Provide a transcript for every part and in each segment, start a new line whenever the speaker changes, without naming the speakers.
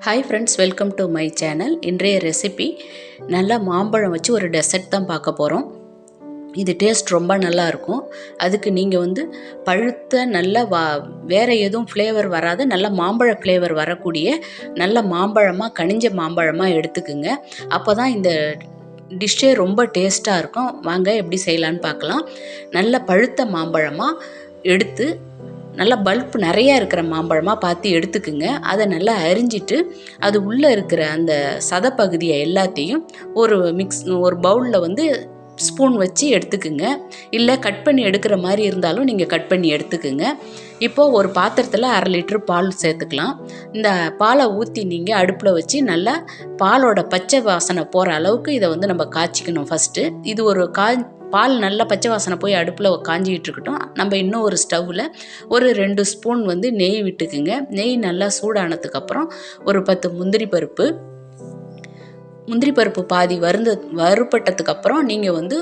Hi friends welcome to my channel இன்றைய recipe நல்லா மாம்பழம் வச்சு ஒரு டெசர்ட் தான் பார்க்க போகிறோம் இது டேஸ்ட் ரொம்ப நல்லா இருக்கும். அதுக்கு நீங்கள் வந்து பழுத்த நல்ல வா வேறு எதுவும் ஃப்ளேவர் வராத. நல்ல மாம்பழ ஃப்ளேவர் வரக்கூடிய நல்ல மாம்பழமாக கனிஞ்ச மாம்பழமாக எடுத்துக்குங்க. அப்போ தான் இந்த டிஷ்ஷே ரொம்ப டேஸ்ட்டாக இருக்கும். வாங்க எப்படி செய்யலான்னு பார்க்கலாம். நல்ல பழுத்த மாம்பழமாக எடுத்து நல்லா பல்ப் நிறையா இருக்கிற மாம்பழமாக பார்த்து எடுத்துக்குங்க. அதை நல்லா அரிஞ்சிட்டு அது உள்ளே இருக்கிற அந்த சதப்பகுதியை எல்லாத்தையும் ஒரு மிக்ஸ் ஒரு பவுலில் வந்து ஸ்பூன் வச்சு எடுத்துக்குங்க. இல்லை கட் பண்ணி எடுக்கிற மாதிரி இருந்தாலும் நீங்கள் கட் பண்ணி எடுத்துக்குங்க. இப்போது ஒரு பாத்திரத்தில் அரை லிட்டர் பால் சேர்த்துக்கலாம். இந்த பாலை ஊற்றி நீங்கள் அடுப்பில் வச்சு நல்லா பாலோட பச்சை வாசனை போகிற அளவுக்கு இதை வந்து நம்ம காய்ச்சிக்கணும் ஃபஸ்ட்டு இது ஒரு காய் பால் நல்லா பச்சை வாசனை போய் அடுப்பில் காஞ்சிக்கிட்டு இருக்கட்டும். நம்ம இன்னும் ஒரு ஸ்டவ்வில் ஒரு ரெண்டு ஸ்பூன் வந்து நெய் விட்டுக்குங்க. நெய் நல்லா சூடானதுக்கப்புறம் ஒரு பத்து முந்திரி பருப்பு. முந்திரி பருப்பு பாதி வருந்து வறுபட்டதுக்கப்புறம் நீங்கள் வந்து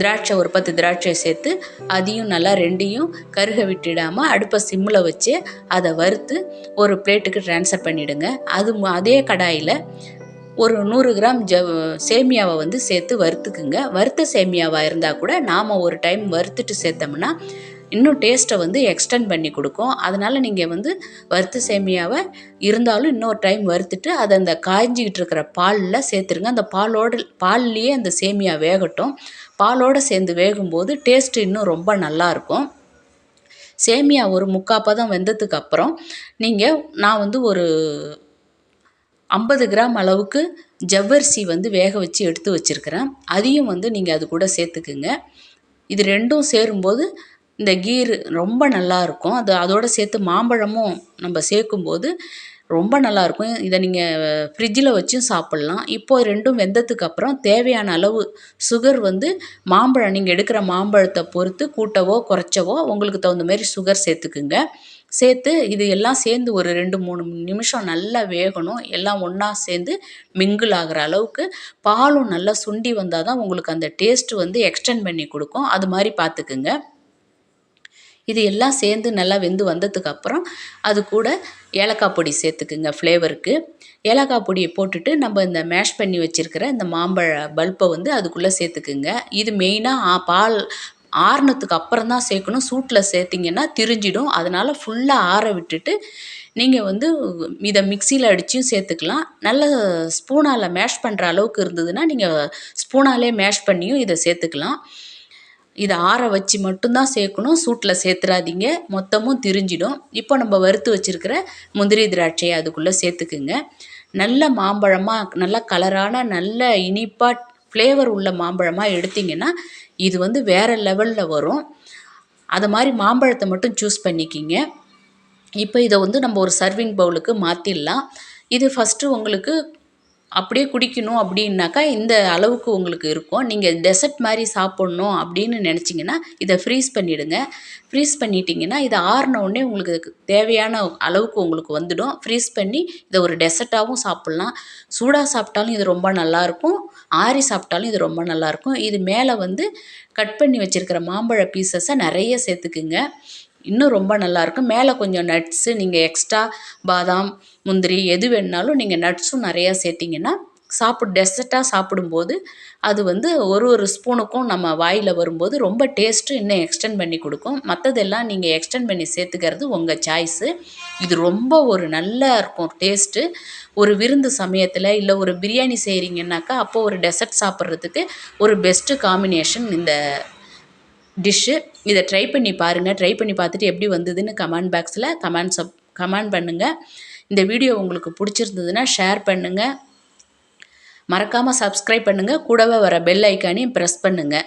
திராட்சை ஒரு பத்து திராட்சை சேர்த்து அதையும் நல்லா ரெண்டையும் கருக விட்டுடாமல் அடுப்பை சிம்மில் வச்சு அதை வறுத்து ஒரு பிளேட்டுக்கு ட்ரான்ஸ்ஃபர் பண்ணிவிடுங்க அது அதே கடாயில் ஒரு நூறு கிராம் ஜ சேமியாவை வந்து சேர்த்து வறுத்துக்குங்க. வறுத்த சேமியாவாக இருந்தால் கூட நாம் ஒரு டைம் வறுத்துட்டு சேர்த்தோம்னா இன்னும் டேஸ்ட்டை வந்து எக்ஸ்டெண்ட் பண்ணி கொடுக்கும். அதனால் நீங்கள் வந்து வறுத்த சேமியாவை இருந்தாலும் இன்னொரு டைம் வறுத்துட்டு அதை அந்த காய்ஞ்சிக்கிட்டு இருக்கிற பாலில் சேர்த்துருங்க. அந்த பாலோட பால்லையே அந்த சேமியா வேகட்டும். பாலோடு சேர்ந்து வேகும்போது டேஸ்ட்டு இன்னும் ரொம்ப நல்லாயிருக்கும் சேமியா ஒரு முக்கால் பதம் வெந்ததுக்கு அப்புறம் நீங்கள் நான் வந்து ஒரு ஐம்பது கிராம் அளவுக்கு ஜவ்வரிசி வந்து வேக வச்சு எடுத்து வச்சுருக்கிறேன். அதையும் வந்து நீங்கள் அது கூட சேர்த்துக்குங்க. இது ரெண்டும் சேரும்போது இந்த கீர் ரொம்ப நல்லாயிருக்கும் அது அதோடு சேர்த்து மாம்பழமும் நம்ம சேர்க்கும்போது ரொம்ப நல்லாயிருக்கும் இதை நீங்கள் ஃப்ரிட்ஜில் வச்சும் சாப்பிட்லாம். இப்போது ரெண்டும் வெந்ததுக்கு அப்புறம் தேவையான அளவு சுகர் வந்து மாம்பழம் நீங்கள் எடுக்கிற மாம்பழத்தை பொறுத்து கூட்டவோ குறைச்சவோ உங்களுக்கு தகுந்த மாதிரி சுகர் சேர்த்துக்குங்க. சேர்த்து இது எல்லாம் சேர்ந்து ஒரு ரெண்டு மூணு நிமிஷம் நல்லா வேகணும். எல்லாம் ஒன்றா சேர்ந்து மிங்கிள் ஆகிற அளவுக்கு பாலும் நல்லா சுண்டி வந்தால் தான் உங்களுக்கு அந்த டேஸ்ட்டு வந்து எக்ஸ்டெண்ட் பண்ணி கொடுக்கும். அது மாதிரி பார்த்துக்குங்க. இது எல்லாம் சேர்ந்து நல்லா வெந்து வந்ததுக்கப்புறம் அது கூட ஏலக்காய் பொடி சேர்த்துக்குங்க ஃப்ளேவருக்கு ஏலக்காய் பொடியை போட்டுட்டு நம்ம இந்த மேஷ் பண்ணி வச்சுருக்கிற இந்த மாம்பழ பல்பை வந்து அதுக்குள்ளே சேர்த்துக்குங்க. இது மெயினாக பால் ஆறுனதுக்கு அப்புறம் தான் சேர்க்கணும். சூட்டில் சேர்த்திங்கன்னா திரிஞ்சிடும். அதனால் ஃபுல்லாக ஆற விட்டுட்டு நீங்கள் வந்து இதை மிக்சியில் அடிச்சும் சேர்த்துக்கலாம். நல்ல ஸ்பூனால் மேஷ் பண்ணுற அளவுக்கு இருந்ததுன்னா நீங்கள் ஸ்பூனாலே மேஷ் பண்ணியும் இதை சேர்த்துக்கலாம். இதை ஆற வச்சு மட்டும்தான் சேர்க்கணும். சூட்டில் சேர்த்துறாதீங்க. மொத்தமும் திரிஞ்சிடும். இப்போ நம்ம வறுத்து வச்சுருக்கிற முந்திரி திராட்சையை அதுக்குள்ளே சேர்த்துக்குங்க. நல்ல மாம்பழமாக நல்ல கலரான நல்ல இனிப்பாக ஃப்ளேவர் உள்ள மாம்பழமாக எடுத்திங்கன்னா இது வந்து வேறு லெவலில் வரும். அது மாதிரி மாம்பழத்தை மட்டும் சூஸ் பண்ணிக்கிங்க. இப்போ இதை வந்து நம்ம ஒரு சர்விங் பவுலுக்கு மாற்றிடலாம் இது ஃபஸ்ட்டு உங்களுக்கு அப்படியே குடிக்கணும் அப்படின்னாக்கா இந்த அளவுக்கு உங்களுக்கு இருக்கும். நீங்கள் டெசர்ட் மாதிரி சாப்பிட்ணும் அப்படின்னு நினச்சிங்கன்னா இதை ஃப்ரீஸ் பண்ணிவிடுங்க ஃப்ரீஸ் பண்ணிட்டீங்கன்னா இதை ஆறின உங்களுக்கு தேவையான அளவுக்கு உங்களுக்கு வந்துடும். ஃப்ரீஸ் பண்ணி இதை ஒரு டெசர்ட்டாகவும் சாப்பிட்லாம். சூடாக சாப்பிட்டாலும் இது ரொம்ப நல்லாயிருக்கும் ஆறி சாப்பிட்டாலும் இது ரொம்ப நல்லாயிருக்கும் இது மேலே வந்து கட் பண்ணி வச்சுருக்கிற மாம்பழ பீசஸை நிறைய சேர்த்துக்குங்க. இன்னும் ரொம்ப நல்லாயிருக்கும். மேலே கொஞ்சம் நட்ஸு நீங்கள் எக்ஸ்ட்ரா பாதாம் முந்திரி எது வேணுனாலும் நீங்கள் நட்ஸும் நிறையா சேர்த்திங்கன்னா சாப்பிட் டெசர்ட்டாக சாப்பிடும்போது அது வந்து ஒரு ஒரு ஸ்பூனுக்கும் நம்ம வாயில் வரும்போது ரொம்ப டேஸ்ட்டு இன்னும் எக்ஸ்டெண்ட் பண்ணி கொடுக்கும். மற்றதெல்லாம் நீங்கள் எக்ஸ்டெண்ட் பண்ணி சேர்த்துக்கிறது உங்கள் சாய்ஸு இது ரொம்ப ஒரு நல்லா இருக்கும் டேஸ்ட்டு ஒரு விருந்து சமயத்தில் இல்லை ஒரு பிரியாணி செய்கிறீங்கன்னாக்கா அப்போது ஒரு டெசர்ட் சாப்பிட்றதுக்கு ஒரு பெஸ்ட்டு காம்பினேஷன் இந்த டிஷ்ஷு இதை ட்ரை பண்ணி பாருங்கள் ட்ரை பண்ணி பார்த்துட்டு எப்படி வந்ததுன்னு கமெண்ட் பாக்ஸில் கமெண்ட் சப் கமெண்ட் பண்ணுங்கள் இந்த வீடியோ உங்களுக்கு பிடிச்சிருந்ததுன்னா ஷேர் பண்ணுங்கள் மறக்காமல் சப்ஸ்கிரைப் பண்ணுங்கள் கூடவே வர பெல் ஐக்கானையும் ப்ரெஸ் பண்ணுங்கள்